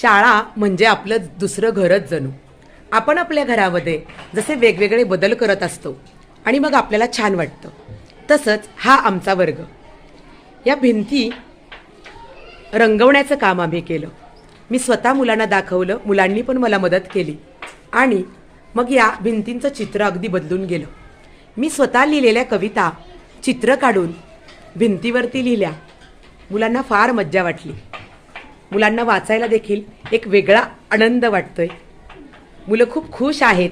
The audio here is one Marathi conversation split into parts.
शाळा म्हणजे आपलं दुसरं घरच जणू. आपण आपल्या घरामध्ये जसे वेगवेगळे बदल करत असतो आणि मग आपल्याला छान वाटतं तसंच हा आमचा वर्ग. या भिंती रंगवण्याचं काम आम्ही केलं. मी स्वतः मुलांना दाखवलं मुलांनी पण मला मदत केली आणि मग या भिंतींचं चित्र अगदी बदलून गेलं. मी स्वतः लिहिलेल्या कविता चित्र काढून भिंतीवरती लिहिल्या. मुलांना फार मज्जा वाटली. मुलांना वाचायला देखील एक वेगळा आनंद वाटतोय. मुलं खूप खुश आहेत.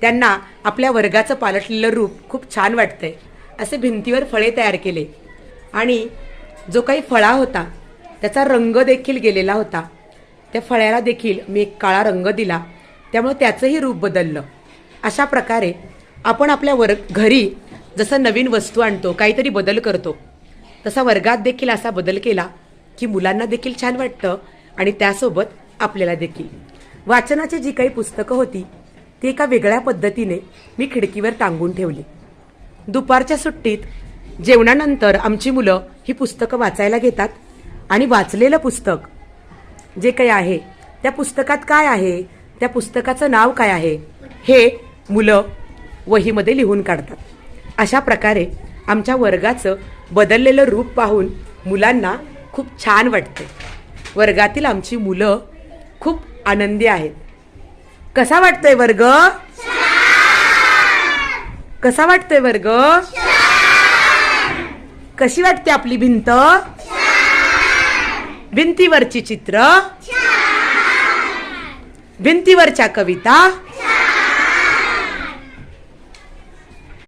त्यांना आपल्या वर्गाचं पालटलेलं रूप खूप छान वाटतंय. असे भिंतीवर फळे तयार केले. आणि जो काही फळा होता त्याचा रंग देखील गेलेला होता. त्या फळ्याला देखील मी एक काळा रंग दिला. त्यामुळे त्याचंही रूप बदललं. अशा प्रकारे आपण आपल्या वर्ग घरी जसं नवीन वस्तू आणतो काहीतरी बदल करतो तसा वर्गात देखील असा बदल केला की मुलांना देखील छान वाटतं आणि त्यासोबत आपल्याला देखील. वाचनाची जी काही पुस्तकं होती ती एका वेगळ्या पद्धतीने मी खिडकीवर टांगून ठेवली. दुपारच्या सुट्टीत जेवणानंतर आमची मुलं ही पुस्तकं वाचायला घेतात आणि वाचलेलं पुस्तक जे काही आहे त्या पुस्तकात काय आहे त्या पुस्तकाचं नाव काय आहे हे मुलं वहीमध्ये लिहून काढतात. अशा प्रकारे आमच्या वर्गाचं बदललेलं रूप पाहून मुलांना खूप छान वाटते. वर्गातील आमची मुलं खूप आनंदी आहेत. कसा वाटतोय वर्ग? कसा वाटतोय वर्ग? कशी वाटते आपली भिंत? भिंतीवरची चित्र? भिंतीवरच्या कविता?